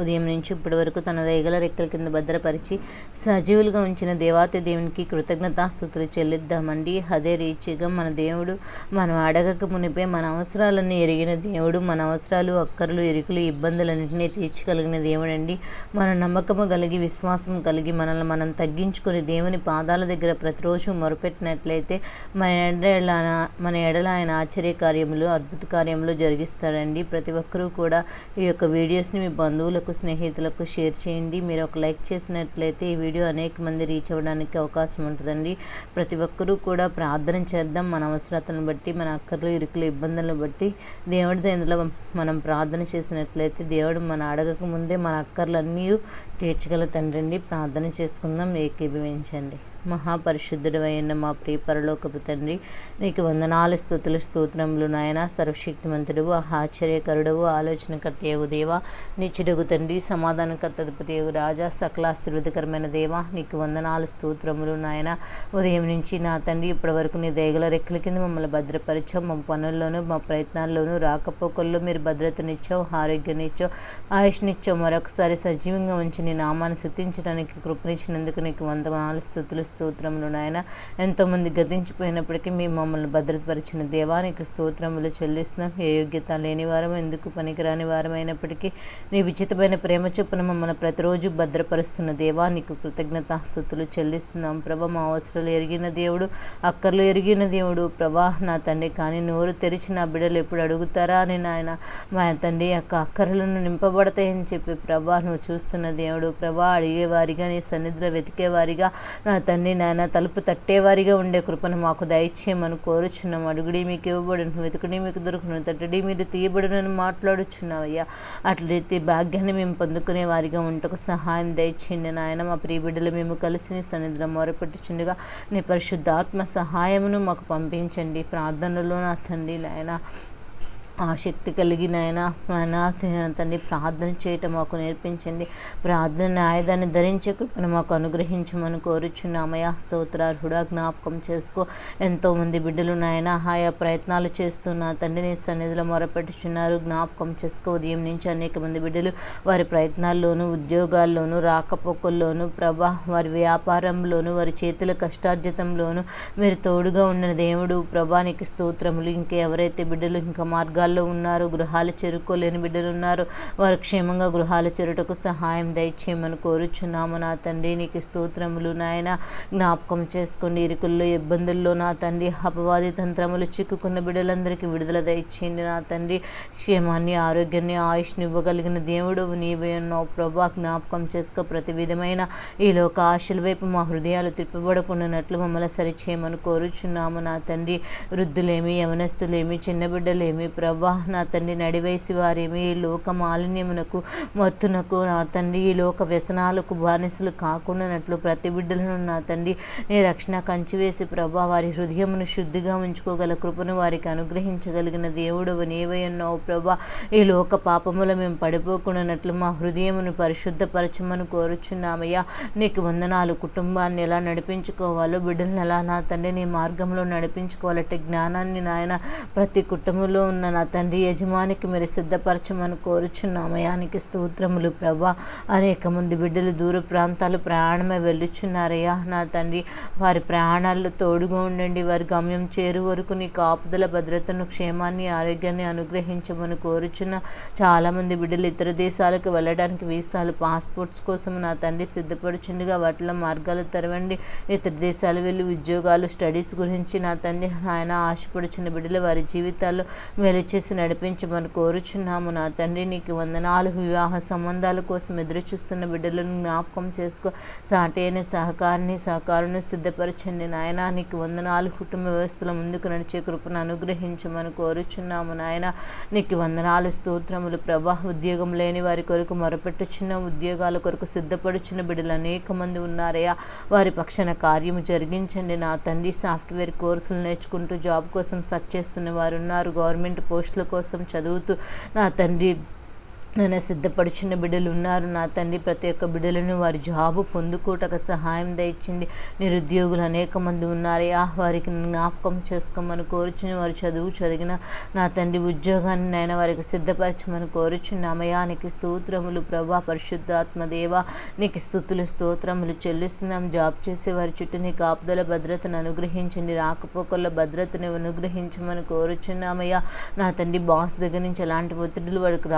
ఉదయం నుంచి ఇప్పటి వరకు తన రేగల రెక్కల కింద భద్రపరిచి సజీవులుగా ఉంచిన దేవాతి దేవునికి కృతజ్ఞతాస్థుతులు చెల్లిద్దామండి. అదే రీతిగా మన దేవుడు మనం అడగక మునిపే మన అవసరాలన్నీ ఎరిగిన దేవుడు మన అవసరాలు అక్కర్లు ఎరుకులు ఇబ్బందులన్నింటినీ తీర్చగలిగిన దేవుడు అండి మన నమ్మకము కలిగి విశ్వాసం కలిగి మనల్ని మనం తగ్గించుకుని దేవుని పాదాల దగ్గర ప్రతిరోజు మొరపెట్టినట్లయితే మన ఎడల మన ఎడల ఆయన ఆశ్చర్య కార్యములు అద్భుత కార్యములు జరిగిస్తాడండి. ప్రతి ఒక్కరూ కూడా ఈ యొక్క వీడియోస్ని మీ బంధువులు మిత్రులకు స్నేహితులకు షేర్ చేయండి. మీరు ఒక లైక్ చేసినట్లయితే ఈ వీడియో అనేక మంది రీచ్ అవ్వడానికి అవకాశం ఉంటుందండి. ప్రతి ఒక్కరూ కూడా ప్రార్థన చేద్దాం. మన అవసరతలను బట్టి మన అక్కర్లు ఇరుకులు ఇబ్బందులను బట్టి దేవుడితో ఇందులో మనం ప్రార్థన చేసినట్లయితే దేవుడు మన అడగక ముందే మన అక్కర్లన్నీ తీర్చగల తండ్రి ప్రార్థన చేసుకుందాం. ఏకీభవించండి. మహాపరిశుద్ధుడు అయిన మా ప్రియ పరలోకపు తండ్రి నీకు వందనాలు స్థుతులు స్తోత్రములు నాయన. సర్వశక్తిమంతుడు ఆశ్చర్యకరుడవు ఆలోచనకర్తయవు దేవ. నిచ్చుడుగు తండ్రి సమాధానకర్తపతియవు రాజా సకలాశీర్వదకరమైన దేవ. నీకు వందనాలు స్తోత్రములు నాయన. ఉదయం నుంచి నా తండ్రి ఇప్పటి వరకు నీ దేగల రెక్కల కింద మమ్మల్ని భద్రపరిచావు. మా పనుల్లోనూ మా ప్రయత్నాల్లోనూ రాకపోకల్లో మీరు భద్రతనిచ్చావు ఆరోగ్యాన్నిచ్చావు ఆయుష్నిచ్చావు. మరొకసారి సజీవంగా ఉంచి నీ నామాన్ని శుద్ధించడానికి కృపణించినందుకు నీకు వందనాలు స్థుతులు స్తోత్రములు నాయన. ఎంతోమంది గతించిపోయినప్పటికీ మీ మమ్మల్ని భద్రతపరిచిన దేవానికి స్తోత్రములు చెల్లిస్తున్నాం. ఏ యోగ్యత లేని వారం ఎందుకు పనికిరాని వారమైనప్పటికీ నీ విచితమైన ప్రేమ చొప్పున మమ్మల్ని ప్రతిరోజు భద్రపరుస్తున్న దేవానికి కృతజ్ఞత స్థుతులు చెల్లిస్తున్నాం. ప్రభ మా అవసరాలు ఎరిగిన దేవుడు అక్కర్లు ఎరిగిన దేవుడు. ప్రభా నా తండ్రి కానీ నోరు తెరిచి నా బిడ్డలు ఎప్పుడు అడుగుతారా అని నాయన. మా తండ్రి యొక్క అక్కర్లను నింపబడతాయని చెప్పి ప్రభా నువ్వు చూస్తున్న దేవుడు. ప్రభా అడిగేవారిగా నీ సన్నిధిలో వెతికేవారిగా నా తండ్రి నాయన. తలుపు తట్టేవారిగా ఉండే కృపను మాకు దయచేయమని కోరుచున్నాం. అడుగుడి మీకు ఇవ్వబడును వెతుకుడి మీకు దొరుకును తట్టడి మీరు తీయబడునని మాట్లాడుచున్నావయ్యా. అట్లయితే భాగ్యాన్ని మేము పొందుకునే వారిగా ఉంటకు సహాయం దయచేయండి నాయన. మా ప్రియ బిడ్డలు మేము కలిసి నీ సన్నిధిలో మొరపెట్టుచుండగా నీ పరిశుద్ధాత్మ సహాయమును మాకు పంపించండి. ప్రార్థనలో నా తండ్రి నాయన. ఆసక్తి కలిగిన ఆయన నాయన తండ్రి ప్రార్థన చేయటం మాకు నేర్పించండి ప్రార్థన ఆయుధాన్ని ధరించే కృపను మాకు అనుగ్రహించమని కోరుచున్నామయ్యా. స్తోత్రార్హుడా జ్ఞాపకం చేసుకో. ఎంతోమంది బిడ్డలు నాయన ఆయా ప్రయత్నాలు చేస్తున్న తండ్రిని సన్నిధిలో మొరపెట్టుచున్నారు. జ్ఞాపకం చేసుకో. ఉదయం నుంచి అనేక మంది బిడ్డలు వారి ప్రయత్నాల్లోనూ ఉద్యోగాల్లోనూ రాకపోకల్లోనూ ప్రభా వారి వ్యాపారంలోనూ వారి చేతుల కష్టార్జితంలోనూ మీరు తోడుగా ఉన్న దేవుడు. ప్రభానికి స్తోత్రములు. ఇంకెవరైతే బిడ్డలు ఇంకా మార్గాలు గృహాల్లో ఉన్నారు గృహాలు చేరుకోలేని బిడ్డలు ఉన్నారు. వారు క్షేమంగా గృహాలు చేరుటకు సహాయం దయచేయమని కోరుచున్నాము నా తండ్రి. నీకు స్తోత్రములు నాయన. జ్ఞాపకం చేసుకోండి. ఇరుకుల్లో ఇబ్బందుల్లో నా తండ్రి. అపవాది తంత్రములు చిక్కుకున్న బిడ్డలందరికీ విడుదల దయచేయండి నా తండ్రి. క్షేమాన్ని ఆరోగ్యాన్ని ఆయుష్ని ఇవ్వగలిగిన దేవుడు నీవే ఉన్నావు ప్రభా. జ్ఞాపకం చేసుకో ప్రతి విధమైన ఈ లోక ఆశల వైపు మా హృదయాలు తిప్పబడకుండానట్లు మమ్మల్ని సరిచేయమని కోరుచున్నాము నా తండ్రి. వృద్ధులేమి యవనస్తులేమి చిన్న బిడ్డలేమి ప్రభు. ప్రభా నా తండ్రి నడివేసి వారేమి ఈ లోక మాలిన్యమునకు మత్తునకు నా తండ్రి ఈ లోక వ్యసనాలకు బానిసలు కాకుండానట్లు ప్రతి బిడ్డలను నా తండ్రి నీ రక్షణ కంచివేసి ప్రభా వారి హృదయమును శుద్ధిగా ఉంచుకోగల కృపను వారికి అనుగ్రహించగలిగిన దేవుడు నీవై ఉన్నావు ప్రభా. ఈ లోక పాపముల మేము పడిపోకుండానట్లు మా హృదయమును పరిశుద్ధపరచమని కోరుచున్నామయ్యా. నీకు వందనాలు. కుటుంబాన్ని ఎలా నడిపించుకోవాలో బిడ్డలను ఎలా నా తండ్రి నీ మార్గంలో నడిపించుకోవాలంటే జ్ఞానాన్ని నాయన ప్రతి కుటుంబంలో ఉన్న నా తండ్రి యజమానికి మీరు సిద్ధపరచమని కోరుచున్నామయానికి స్తోత్రములు ప్రభా. అనేక మంది బిడ్డలు దూర ప్రాంతాలు ప్రయాణమై వెళ్ళుచున్నారయ్యా. నా తండ్రి వారి ప్రయాణాల్లో తోడుగా ఉండండి. వారి గమ్యం చేరు వరకు నీ కాపుదల భద్రతను క్షేమాన్ని ఆరోగ్యాన్ని అనుగ్రహించమని కోరుచున్న చాలామంది బిడ్డలు ఇతర దేశాలకు వెళ్ళడానికి వీసాలు పాస్పోర్ట్స్ కోసం నా తండ్రి సిద్ధపడుచుండగా వాటిలో మార్గాలు తెరవండి. ఇతర దేశాలు వెళ్ళి ఉద్యోగాలు స్టడీస్ గురించి నా తండ్రి ఆయన ఆశపడుచున్న బిడ్డలు వారి జీవితాల్లో మేలు చేసి నడిపించమని కోరుచున్నాము నా తండ్రి. నీకు వందనాలు. వివాహ సంబంధాల కోసం ఎదురు చూస్తున్న బిడ్డలను జ్ఞాపకం చేసుకో. సాటి అయిన సహకారిని సహకారుని సిద్ధపరచండి నాయన. నీకు వందనాలు. కుటుంబ వ్యవస్థల ముందుకు నడిచే కృపను అనుగ్రహించమని కోరుచున్నాము నాయన. నీకు వందనాలు. స్తోత్రములు. ప్రభా ఉద్యోగం లేని వారి కొరకు మొరపెట్టుచున్న ఉద్యోగాల కొరకు సిద్ధపడుచున్న బిడ్డలు అనేక మంది ఉన్నారయ్యా. వారి పక్షాన కార్యము జరిగించండి నా తండ్రి. సాఫ్ట్వేర్ కోర్సులు నేర్చుకుంటూ జాబ్ కోసం సెర్చ్ చేస్తున్న వారు ఉన్నారు. గవర్నమెంట్ పోస్టుల కోసం చదువుతూ నా తండ్రి నన్ను సిద్ధపడుచున్న బిడ్డలు ఉన్నారు. నా తండ్రి ప్రతి ఒక్క బిడ్డలను వారి జాబు పొందుకోటకు సహాయం దయచింది నిరుద్యోగులు అనేక మంది ఉన్నారయ్యా వారికి జ్ఞాపకం చేసుకోమని కోరుచుని వారు చదువు చదివిన నా తండ్రి ఉద్యోగాన్ని నేను వారికి సిద్ధపరచమని కోరుచున్నామయ్యా నీకు స్తోత్రములు ప్రభా. పరిశుద్ధాత్మ దేవ నీకు స్థుతులు స్తోత్రములు చెల్లిస్తున్నాం. జాబ్ చేసే వారి చుట్టూ నీ కాపుదల భద్రతను అనుగ్రహించండి. రాకపోకల భద్రతను అనుగ్రహించమని కోరుచున్నామయ్యా నా తండ్రి బాస్ దగ్గర నుంచి ఎలాంటి ఒత్తిడులు వాడికి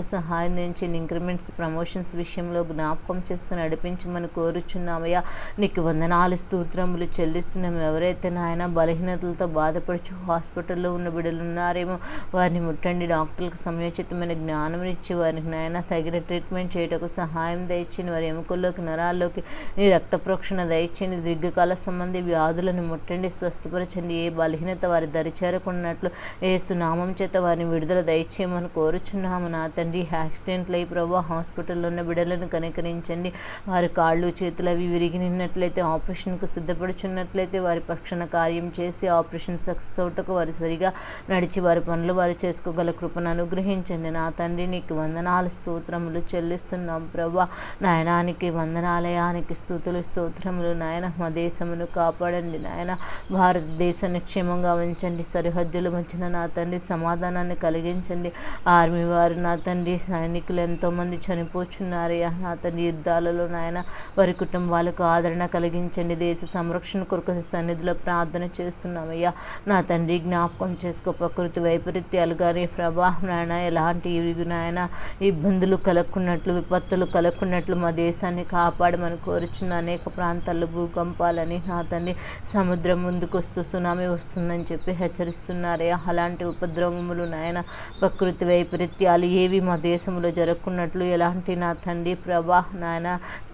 రాకుండానట్లు సహాయం నుంచి ఇంక్రిమెంట్స్ ప్రమోషన్స్ విషయంలో జ్ఞాపకం చేసుకుని నడిపించమని కోరుచున్నామయ్యా. నీకు వందనాలు స్తోత్రములు చెల్లిస్తున్నాం. ఎవరైతే నాయన బలహీనతలతో బాధపడుచు హాస్పిటల్లో ఉన్న బిడ్డలు ఉన్నారేమో వారిని ముట్టండి. డాక్టర్లకు సమయోచితమైన జ్ఞానం ఇచ్చి వారికి నాయన తగిన ట్రీట్మెంట్ చేయటకు సహాయం దయచింది వారి ఎముకల్లోకి నరాల్లోకి నీ రక్త ప్రోక్షణ దయచింది దీర్ఘకాల సంబంధి వ్యాధులను ముట్టండి. స్వస్థపరచండి. ఏ బలహీనత వారి దరిచేరకున్నట్లు ఏ సునామం చేత వారిని విడుదల దయచేయమని కోరుచున్నాము. నా తండ్రి యాక్సిడెంట్లు అయి ప్రభా హాస్పిటల్లో ఉన్న బిడ్డలను కనికరించండి. వారి కాళ్ళు చేతులు అవి విరిగి నిన్నట్లయితే ఆపరేషన్కు సిద్ధపడుచున్నట్లయితే వారి పక్షణ కార్యం చేసి ఆపరేషన్ సక్సెస్ అవుటకు వారు సరిగా నడిచి వారి పనులు వారు చేసుకోగల కృపను అనుగ్రహించండి. నా తండ్రి నీకు వందనాలు స్తోత్రములు చెల్లిస్తున్నాం ప్రభా. నాయనానికి వందనాలయానికి స్థుతులు స్తోత్రములు. నాయన మా దేశమును కాపాడండి. నాయన భారతదేశాన్ని క్షేమంగా ఉంచండి. సరిహద్దుల మధ్యన నా తండ్రి సమాధానాన్ని కలిగించండి. ఆర్మీ వారు నా తండ్రి సైనికులు ఎంతోమంది చనిపోచున్నారయ్యా అతని యుద్ధాలలో నాయన వారి కుటుంబాలకు ఆదరణ కలిగించండి. దేశ సంరక్షణ కొరకు సన్నిధిలో ప్రార్థన చేస్తున్నామయ్యా నా తండ్రి జ్ఞాపకం చేసుకో. ప్రకృతి వైపరీత్యాలు కానీ ప్రభావం నాయన ఎలాంటి నాయన ఇబ్బందులు కలక్కున్నట్లు విపత్తులు కలక్కున్నట్లు మా దేశాన్ని కాపాడమని కోరుచున్న అనేక ప్రాంతాల్లో భూకంపాలని నా తండ్రి సముద్రం ముందుకు వస్తూ సునామీ వస్తుందని చెప్పి హెచ్చరిస్తున్నారయ్యా అలాంటి ఉపద్రవములు నాయన ప్రకృతి వైపరీత్యాలు ఏవి మా దేశంలో జరుపుకున్నట్లు ఎలాంటి నా తండ్రి ప్రభా నాయన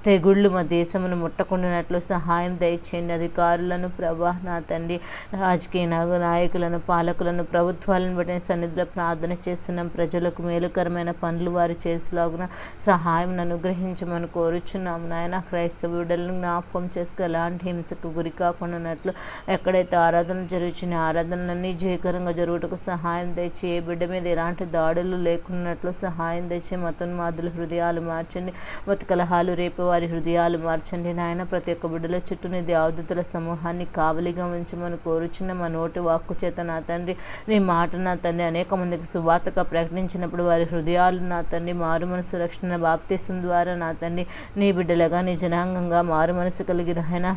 తెగుళ్ళు మా దేశమును ముట్టకుండానట్లు సహాయం దయచేయండి. అధికారులను ప్రభా నా తండ్రి రాజకీయ నాయకులను పాలకులను ప్రభుత్వాలను బట్టి సన్నిధిలో ప్రార్థన చేస్తున్నాం. ప్రజలకు మేలుకరమైన పనులు వారు చేసేలాగున సహాయం అనుగ్రహించమని కోరుచున్నాం. నాయన క్రైస్తవ బిడ్డలను జ్ఞాపకం చేసుకు. ఎలాంటి హింసకు గురి కాకుండానట్లు ఎక్కడైతే ఆరాధన జరుగుతున్న ఆరాధనలన్నీ జయకరంగా జరుగుటకు సహాయం తెచ్చి ఏ బిడ్డ మీద ఎలాంటి దాడులు లేకున్నట్లు సహాయం తెచ్చి మతోన్మాదుల హృదయాలు మార్చండి. మత కలహాలు రేపు వారి హృదయాలు మార్చండి నాయన. ప్రతి ఒక్క బిడ్డల చుట్టూ నీ సమూహాన్ని కావలిగా ఉంచమని కోరుచున్న మా నోటి వాక్కు చేత నా తండ్రి నీ మాట నా తండ్రి అనేక మందికి సువార్తగా ప్రకటించినప్పుడు వారి హృదయాలు నా తండ్రి మారు మనసు రక్షణ బాప్తీసం ద్వారా నా తండ్రి నీ బిడ్డలుగా నీ జనాంగంగా మారు మనసు కలిగిన ఆయన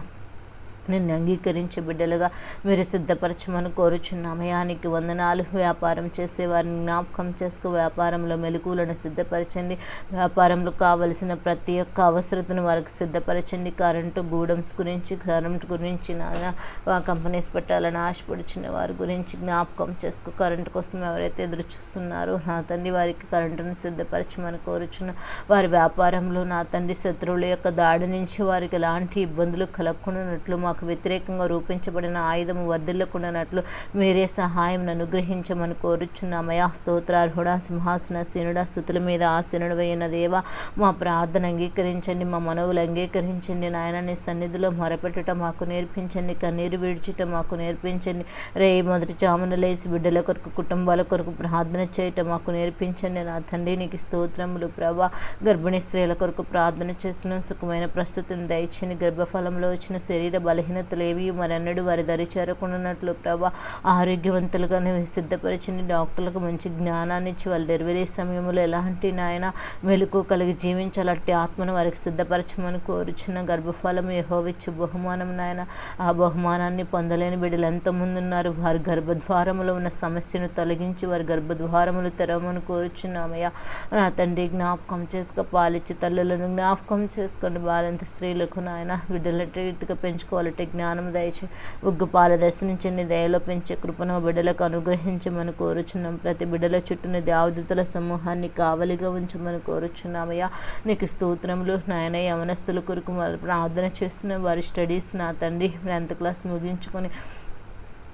నిన్ను అంగీకరించే బిడ్డలుగా మీరు సిద్ధపరచమని కోరుచున్నామయానికి వందనాలు. వ్యాపారం చేసే వారిని జ్ఞాపకం చేసుకు. వ్యాపారంలో మెలకువలను సిద్ధపరచండి. వ్యాపారంలో కావలసిన ప్రతి ఒక్క అవసరతను వారికి సిద్ధపరచండి. కరెంటు గూడమ్స్ గురించి కరెంట్ గురించి నాన్న కంపెనీస్ పెట్టాలని ఆశపడుచున్న వారి గురించి జ్ఞాపకం చేసుకు. కరెంటు కోసం ఎవరైతే ఎదురు చూస్తున్నారో నా తండ్రి వారికి కరెంటును సిద్ధపరచమని కోరుచున్న వారి వ్యాపారంలో నా తండ్రి శత్రువుల యొక్క దాడి నుంచి వారికి ఎలాంటి ఇబ్బందులు కలగకుండా మాకు మాకు వ్యతిరేకంగా రూపించబడిన ఆయుధము వర్ధిల్లకుండానట్లు మీరే సహాయం అనుగ్రహించమని కోరుచున్నామయా స్తోత్రార్హుడా సింహాసన సీనుడా స్థుతుల మీద ఆసీనుడు అయిన దేవ మా ప్రార్థన అంగీకరించండి మా మనవులు అంగీకరించండి నాయన నీ సన్నిధిలో మొరపెట్టుట మాకు నేర్పించండి కన్నీరు విడిచుట మాకు నేర్పించండి. రే మొదటి చామున లేసి బిడ్డల కొరకు కుటుంబాల కొరకు ప్రార్థన చేయటం మాకు నేర్పించండి. నా తండ్రి నీకు స్తోత్రములు ప్రభా. గర్భిణీ స్త్రీల కొరకు ప్రార్థన చేసిన సుఖమైన ప్రస్తుతిని దయచని గర్భఫలంలో వచ్చిన శరీర బల బలహీనతలేవి మరన్నడు వారి దరి చేరకుండానట్లు ప్రభా ఆరోగ్యవంతులుగా సిద్ధపరిచింది సిద్ధపరిచండి డాక్టర్లకు మంచి జ్ఞానాన్ని ఇచ్చి వాళ్ళు డెలివరీ సమయంలో ఎలాంటి నాయన మెలకు కలిగి జీవించాలంటే ఆత్మను వారికి సిద్ధపరచమని కోరుచున్న గర్భఫలం యెహోవిచ్చు బహుమానం నాయన. ఆ బహుమానాన్ని పొందలేని బిడ్డలు ఎంతమంది ఉన్నారు వారి గర్భద్వారములో ఉన్న సమస్యను తొలగించి వారి గర్భద్వారములు తెరవమని కోరుచున్నామయ్యా. నా తండ్రి జ్ఞాపకం చేసుకో పాలిచ్చి తల్లులను జ్ఞాపకం చేసుకొని బాలంత స్త్రీలకు నాయన బిడ్డల రీతిగా పెంచుకోవాలంటే జ్ఞానం దయచి ఉగ్గు పాల దశ నుంచి నీ దయలో పెంచే కృపను బిడ్డలకు అనుగ్రహించమని కోరుచున్నాం. ప్రతి బిడ్డల చుట్టూని దేవదూతల సమూహాన్ని కావలిగా ఉంచమని కోరుచున్నామయ్యా. నీకు స్తోత్రములు నాయన యవనస్తుల కొరకు ప్రార్థన చేస్తున్న వారి స్టడీస్ నా తండ్రి టెన్త్ క్లాస్ ముగించుకొని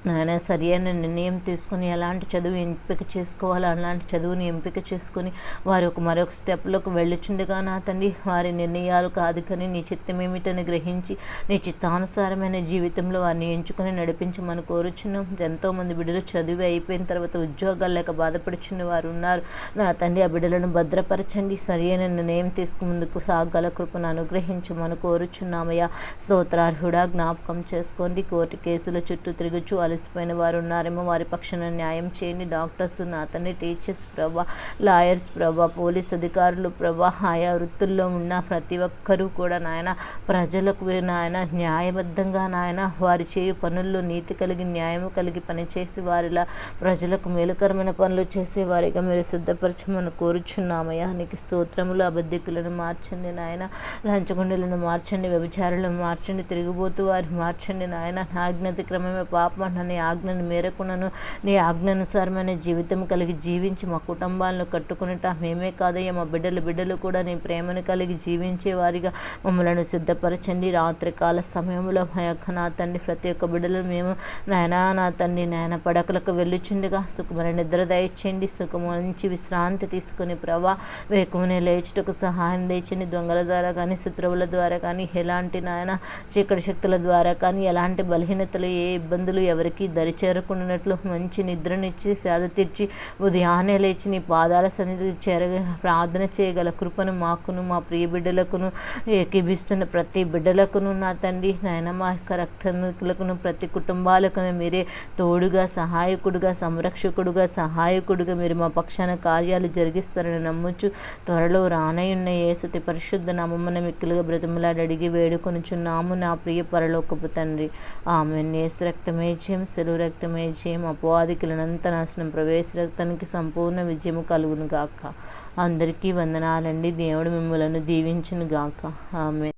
నాయన సరి అయిన నిర్ణయం తీసుకుని ఎలాంటి చదువు ఎంపిక చేసుకోవాలో? అలాంటి చదువుని ఎంపిక చేసుకుని వారి ఒక మరొక స్టెప్లోకి వెళ్ళుచుండగా నా తండ్రి. వారి నిర్ణయాలు కాదు కానీ నీ చిత్తమేమిటని గ్రహించి నీ చిత్తానుసారమైన జీవితంలో వారిని ఎంచుకొని నడిపించమని కోరుచున్నాం. ఎంతోమంది బిడ్డలు చదివి అయిపోయిన తర్వాత ఉద్యోగాలు లేక బాధపడుచున్న వారు ఉన్నారు. నా తండ్రి ఆ బిడ్డలను భద్రపరచండి. సరి అయిన నిర్ణయం తీసుకు ముందుకు సాగల కృపను అనుగ్రహించమని కోరుచున్నామయ్యా. స్తోత్రార్హుడా జ్ఞాపకం చేసుకోండి. కోర్టు కేసుల చుట్టూ తిరుగుచు అలసిపోయిన వారు ఉన్నారేమో వారి పక్షాన న్యాయం చేయండి. డాక్టర్స్ నా తండ్రి టీచర్స్ ప్రభా లాయర్స్ ప్రభా పోలీస్ అధికారులు ప్రభా ఆయా వృత్తుల్లో ఉన్న ప్రతి ఒక్కరూ కూడా నాయన ప్రజలకు నాయన న్యాయబద్ధంగా నాయన వారి చేయు పనుల్లో నీతి కలిగి న్యాయం కలిగి పనిచేసి వారిలా ప్రజలకు మేలుకరమైన పనులు చేసేవారిగా మీరు సిద్ధపరచమని కోరుచున్నామయ్యా. నీకు స్తోత్రములు అబద్ధికులను మార్చండి నాయన. లంచగొండలను మార్చండి వ్యభిచారులను మార్చండి తిరిగిపోతూ వారిని మార్చండి నాయన. నా అజ్ఞాతిక్రమమే పాపం నీ ఆజ్ఞను మేరకునను. నీ ఆజ్ఞానుసారమైన జీవితం కలిగి జీవించి మా కుటుంబాలను కట్టుకునేట మేమే కాదయ్యా. మా బిడ్డలు బిడ్డలు కూడా నీ ప్రేమను కలిగి జీవించే వారిగా మమ్మలను సిద్ధపరచండి. రాత్రికాల సమయంలో మా యొక్క నా తండ్రి ప్రతి ఒక్క బిడ్డలు మేము నాయనా నా తండ్రి నాయన పడకలకు వెళ్ళుచుండగా సుఖమైన నిద్ర దయచేయండి. సుఖము నుంచి విశ్రాంతి తీసుకుని ప్రభా వేకుమనే లేచుటకు సహాయం తెచ్చండి దొంగల ద్వారా కానీ శత్రువుల ద్వారా కానీ ఎలాంటి నాయన చీకటి శక్తుల ద్వారా కానీ ఎలాంటి బలహీనతలు ఏ ఇబ్బందులు ఎవరికి దరి చేరకుండానట్లు మంచి నిద్రనిచ్చి సేద తీర్చి ఉదయాన్నే లేచి నీ పాదాల సన్నిధి చేర ప్రార్థన చేయగల కృపను మాకును మా ప్రియ బిడ్డలకును ఏకీభిస్తున్న ప్రతి బిడ్డలకును నా తండ్రి. నాయన మా యొక్క రక్తములకును ప్రతి కుటుంబాలకును మీరే తోడుగా సహాయకుడుగా సంరక్షకుడుగా సహాయకుడుగా మీరు మా పక్షాన కార్యాలు జరిగిస్తారని నమ్ముచు త్వరలో రానయున్న ఏసతి పరిశుద్ధ నామమ్మన మిక్కులుగా బ్రతిమలాడి అడిగి వేడుకొనుచున్నాము నా ప్రియ పరలోకపు తండ్రి. ఆమె నేసు రక్తమే విజయం సెలవు రక్తమే జయం అపవాదికులనంత నాశనం ప్రవేశ రక్తానికి సంపూర్ణ విజయము కలుగును గాక అందరికీ వందనాలండి. దేవుడు మిమ్మలను దీవించును గాక ఆమె